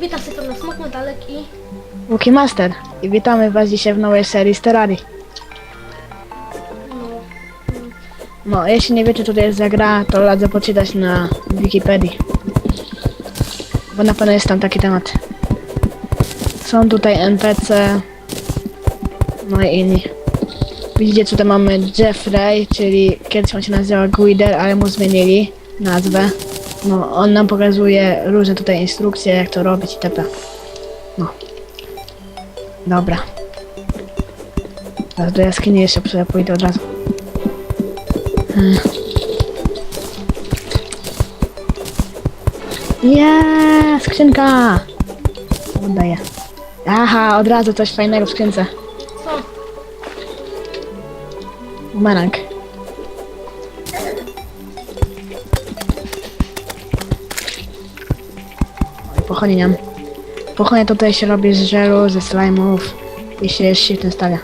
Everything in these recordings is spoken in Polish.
Witam się to na Smok Medalek i Łuki Master i witamy Was dzisiaj w nowej serii z no, No, jeśli nie wiecie, co to jest za gra, to radzę poczytać na Wikipedii. Bo na pewno jest tam taki temat. Są tutaj NPC, no i inni. Widzicie, tutaj mamy Jeffrey, czyli kiedyś on się nazywał Guider, ale mu zmienili nazwę. No, on nam pokazuje różne tutaj instrukcje, jak to robić itp. No. Dobra. Teraz do jaskini jeszcze sobie pójdę od razu. Nie, skrzynka! Oddaję. Aha, od razu coś fajnego w skrzynce. co? Bumerang. Oj, pochonieniam. Pochonie tutaj się robi z żelu, ze slime'ów i się jest shiftem stawia.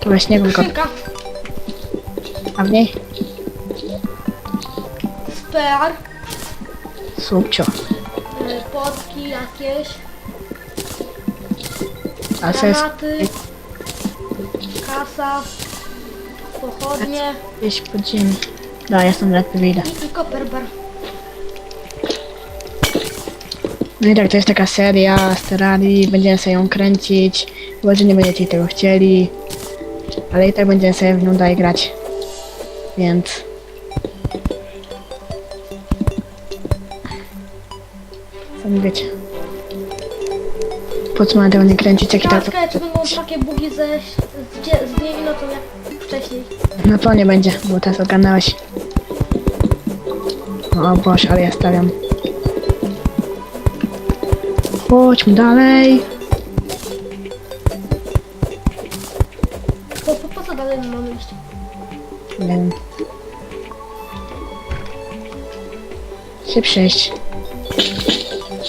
Tu we śniegu tylko. Skrzynka, A w niej? spar, Subcio. y, potki jakieś, A co jest granaty, kasa, pochodnie gdzieś pod ziemi. No, ja stąd lepiej wyjdę. i, i koperbar. No i tak, to jest taka seria z Terrarii, będziemy sobie ją kręcić, chyba, że nie będziecie tego chcieli, ale i tak będziemy sobie w nią dalej grać, więc... Sami wiecie. Po co mamy tego nie kręcić, jak i tak... Ciekawe, czy będą takie bugi ze, z, dzie- z dniem i nocą jak wcześniej. No to nie będzie, bo teraz ogarnąłeś. O Boże, ale ja stawiam. Chodźmy dalej. Po, po, po co dalej mamy iść? Nie wiem. Się przejść.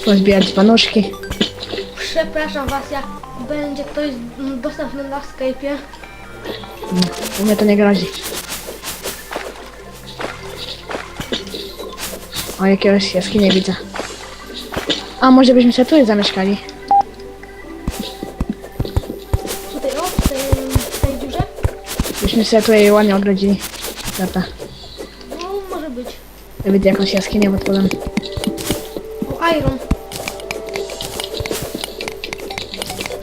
Pozbierać panuszki. Przepraszam was, jak będzie ktoś dostępny na Skype'ie. U mnie to nie grozi. O, jakiegoś jaskini widzę. A może byśmy się tutaj zamieszkali? Tutaj o, w tej, w tej dziurze? Byśmy sobie tutaj ładnie ogrodzili. Dobra. No, może być. Ja widzę jakąś jaskinię pod podem. O, Iron.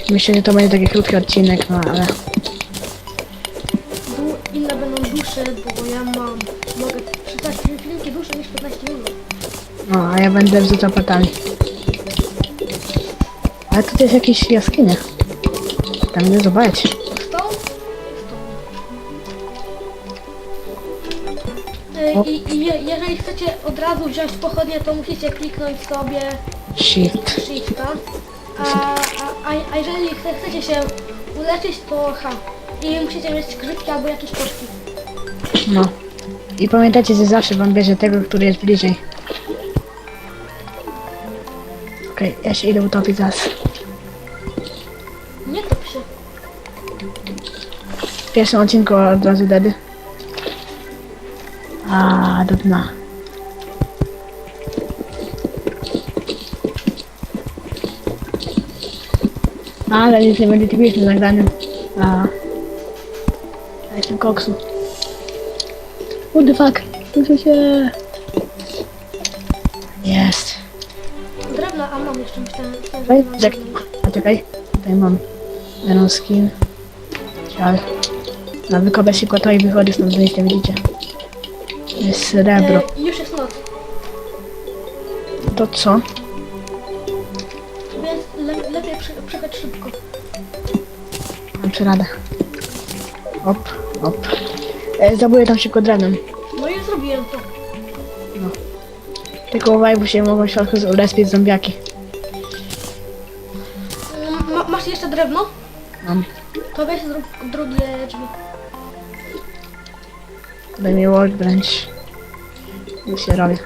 Myślę, że to będzie taki krótki odcinek, no ale... Du inne będą dłuższe, bo ja mam, mogę czytać filmiki dłuższe niż 15 minut. No, a ja będę wrzucał portami. Ale tutaj jest jakieś jaskinie. Tam nie zobaczyć. Y, I, i je, jeżeli chcecie od razu wziąć pochodnie, to musicie kliknąć sobie Shift. Shifta. A, a, a, a jeżeli chce, chcecie się uleczyć, to H. I musicie mieć skrzypki albo jakieś koszki. No. I pamiętajcie, że zawsze wam bierze tego, który jest bliżej. Okej, ja się idę utopić zaraz. Nie top się. W pierwszym odcinku od razu dedy. A do dna. Ale nic nie będzie typicznym nagranym. A. Ja jestem koksu. What the fuck? Muszę się... Czekaj, czekaj. Poczekaj. Tutaj mam Iron Skin. Cial. Na wykopę szybko to i wychodzi stąd, nie widzicie. Jest srebro. E, już jest noc, To co? więc le, lepiej przychodź szybko. Mam przeradę. Op, op. E, zabuję tam szybko drenem. No i zrobiłem to. Tylko uwaj, bo się mogą w środku ulespić zombiaki. Drewno? Mam. To weź zrób drugie drzwi. Daj mi workbench. Już się robię.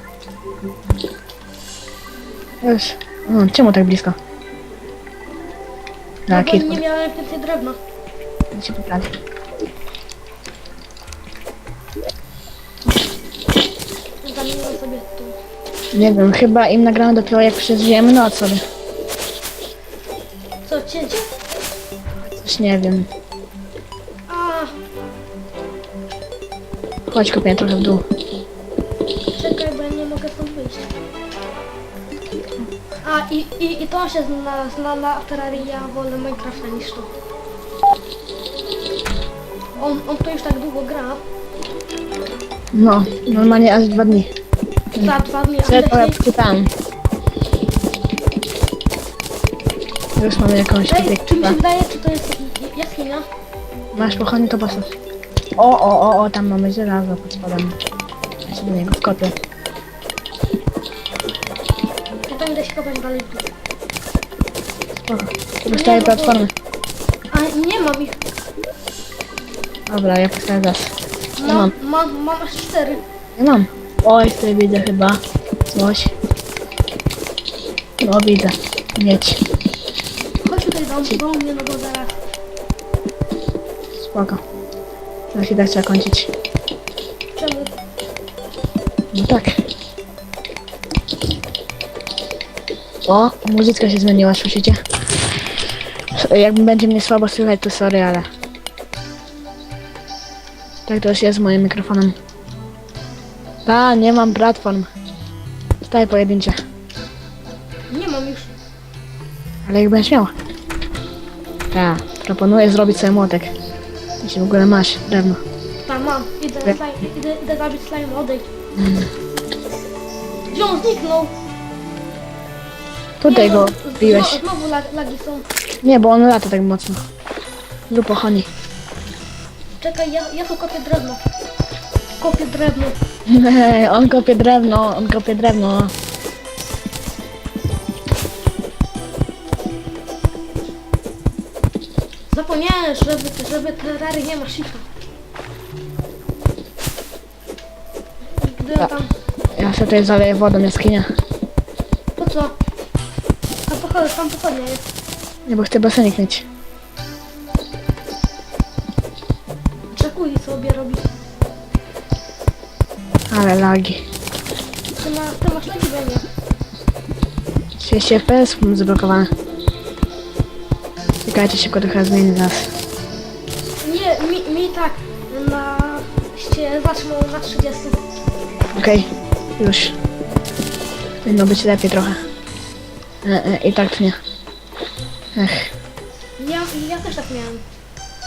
Już. O, czemu tak blisko? No Na bo kilku. nie miałem więcej drewna. się poprawi. Zamieniłem sobie tu. Nie wiem, chyba im nagramy dopiero jak przeżyjemy noc sobie. Nie wiem. A, Chodź kopię trochę w dół. czekaj, bo ja nie mogę stąd wyjść. A, i, i, i to się zna, zna na Terrarii, ja wolę Minecrafta niż to. On, on to już tak długo gra, No, normalnie aż dwa dni. za dwa dni, a ja trochę wcześniej... czytałem. Już mamy jakąś Ej, tutaj czy mi się wydaje, czy to jest j- jaskinia? Masz pochodnie, to postaw. O, o, o, o, tam mamy żelazo pod spodem. Ja się do niego wkopię. Ja tam idę się kopać dalej w dół. Spoko. Dostaję platformy. A, nie mam ich. Dobra, ja postawię gaz. Ja Mam, mam. mam, mam aż cztery. Ja mam. Oj, tutaj widzę chyba coś. No widzę. Mieć. Do, do mnie, no bo zaraz. Spoko. Tak trzeba kończyć. Czemu? No tak. O, muzyczka się zmieniła, słyszycie? Jakby będzie mnie słabo słychać, to sorry, ale... Tak to już jest z moim mikrofonem. Ta, nie mam platform. Staję pojedyncze. Nie mam już. Ale jak będziesz miał. Ta, proponuję zrobić sobie młotek. Jeśli w ogóle masz drewno. Tam mam. Idę, Tak. slime, idę, idę zabić slime, odejdź. Gdzie on zniknął? Tutaj go no, biłeś. zno- Znowu lag, lagi są. Nie, bo on lata tak mocno. Zrób ochoni. Czekaj, ja, ja tu kopię drewno. Kopię drewno. on kopie drewno, on kopie drewno. Zapomniałem, żeby, żeby terrary nie ma shifta. Gdy Tak. tam... Ja sobie tutaj zaleję wodą jaskinia. Po co? Tam pochodnie, tam pochodnia jest. Nie, bo chcę basenik mieć. Jacuzzi sobie robić. Ale lagi. Ty, ma, ty masz lagi, bo ja nie. 30 FPS mam zablokowane. Czekajcie, szybko trochę zmienię zaraz. Nie, mi, mi tak na ście zaczną na 30. Okej, już. Powinno być lepiej trochę. E, e, I tak nie. Ech, Ja, ja też tak miałem.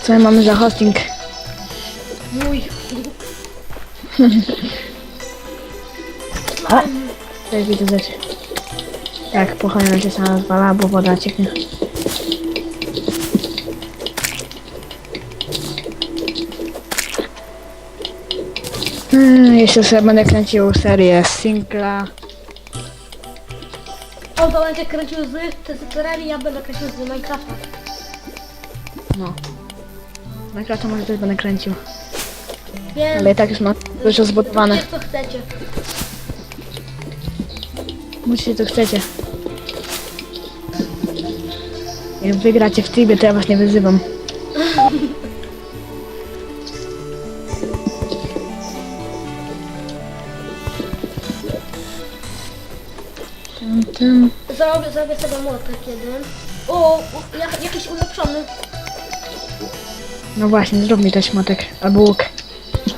co my mamy za hosting? Mój. O! Tutaj widzę rzeczy. Tak, pochowam się sama zwala, bo woda cieknie. Hmm, jeszcze sobie będę kręcił serię singla. On to będzie kręcił z Terrarii, ja będę kręcił z Minecrafta. No. Minecrafta może też będę kręcił. Więc Ale i tak już mam dużo zbudowane. Wiecie, co chcecie. Musicie co chcecie. Jak wygracie w tribie, to ja was nie wyzywam. Zrobię, sobie młotek jeden. O, jak, jakiś ulepszony. No właśnie, zrób mi też motek. Albo łuk.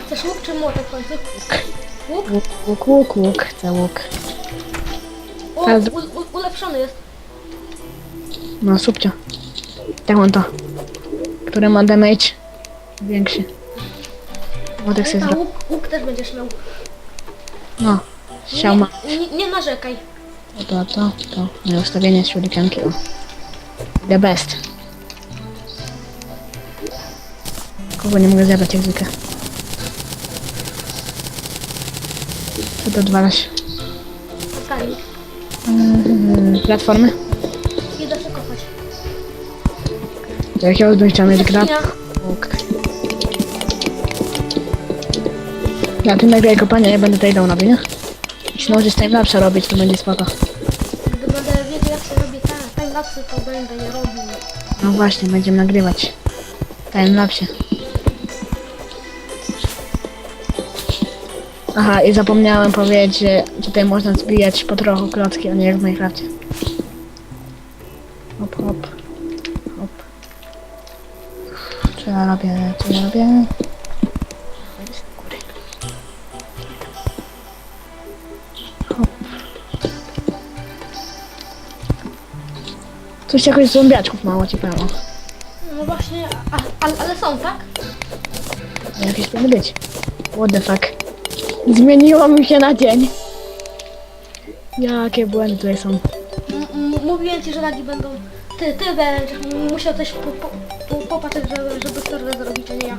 Chcesz łuk czy młotek w końcu? Łuk? Łuk, łuk, łuk, łuk. Chcę łuk. O, Ale u, u, ulepszony jest. No, subcio. Tak mam to. Który ma damage większy. Motek sobie A łuk, łuk też będziesz miał. No. Siał ma. Nie, nie, nie narzekaj. To, to, to. Moje ustawienie z. O. The best. Kogo nie mogę zebrać jak zwykle. Co to odwalasz? Skali. Mm, platformy? Idę się kopać. Do jakiego chciał mieć gra? Ja tym nagraj kopania, ja będę tutaj dał na nie? Jeśli możesz timelapse robić, to będzie spoko timelapsy to będę je robił. No właśnie, będziemy nagrywać. Timelapsie. Aha, i zapomniałem powiedzieć, że tutaj można zbijać po trochu klocki, a nie jak w Minecrafcie. Hop, hop. Hop. Co ja robię? Co ja robię? Coś jakoś zombiaczków mało ci powiem. o. No właśnie, a, ale, ale są, tak? Jakieś powinny być. What the fuck? Zmieniło mi się na dzień. Jakie błędy tutaj są. M- m- mówiłem ci, że lagi będą. Ty, ty będziesz musiał coś po, po, po, popatrzeć, żeby, żeby serwer zrobić, a nie ja.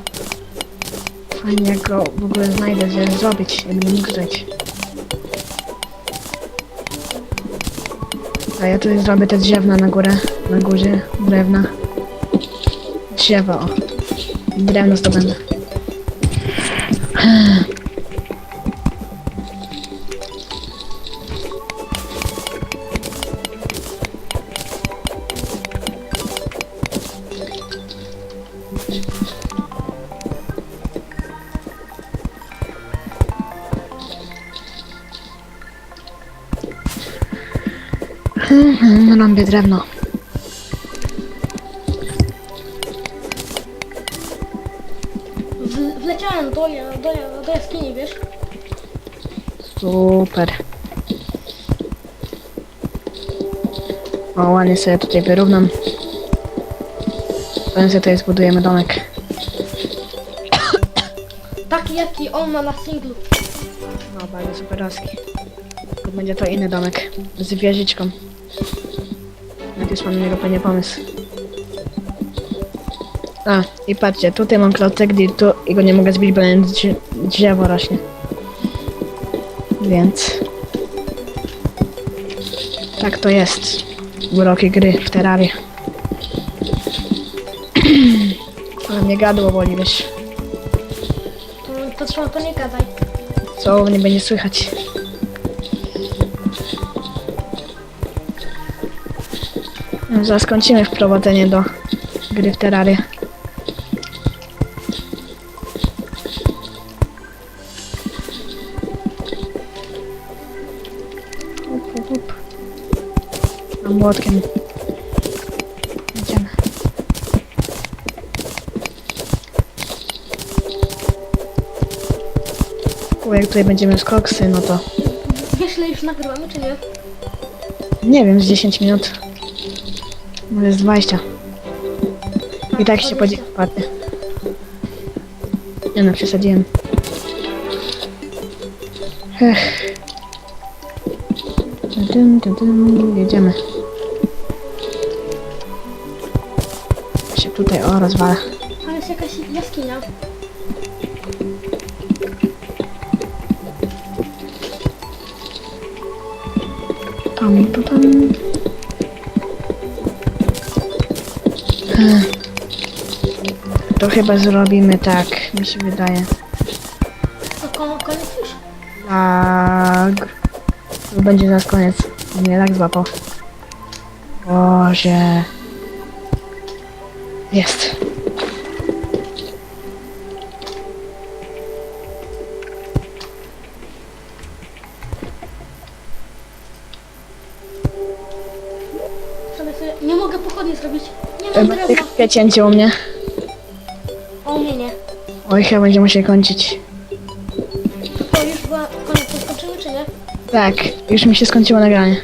Fajnie jak go w ogóle znajdę, żeby zrobić, jakby mógł zrobić. A ja tutaj zrobię te drzewna na górę, na górze, drewna. Drzewo, o. Drewno zdobędę. Robię drewno. W, wleciałem do, do, do jaskini, wiesz? Super. O, ładnie sobie tutaj wyrównam. Potem sobie tutaj zbudujemy domek. Taki jaki on ma na singlu. No, bardzo superowski. Tylko będzie to inny domek. Z wieżyczką. Już mam niego pewnie pomysł. A, i patrzcie, tutaj mam klocek, gdzie tu i go nie mogę zbić, bo drze- drzewo rośnie. Więc... Tak to jest. Uroki gry w Terrarii. Ale mnie gadło boli, wiesz. To, to trzeba to nie gadaj. Co nie będzie słychać. Zaraz kończymy wprowadzenie do gry w Terrarię. Młotkiem. Idziemy. Bo jak tutaj będziemy z koksy, no to Wiesz, ile już nagrywamy, czy nie? nie wiem, z 10 minut. Może z 20. I tak się 20. podzieli wpadnie. Nie no, przesadziłem. Ech. Dym, dym, dym, jedziemy. Się tutaj o rozwala. A jest jakaś jaskinia. Tam, tam, tam. To chyba zrobimy tak, mi się wydaje. To ko- koniec już. Tak. To będzie zaraz koniec. Mnie tak złapał. Boże. Jest. Sobie... Nie mogę pochodnie zrobić. Chwilę cięcie u mnie. O, u mnie nie. Oj, chyba będzie musiał kończyć. To już była koniec, to skończymy, czy nie? Tak, już mi się skończyło nagranie.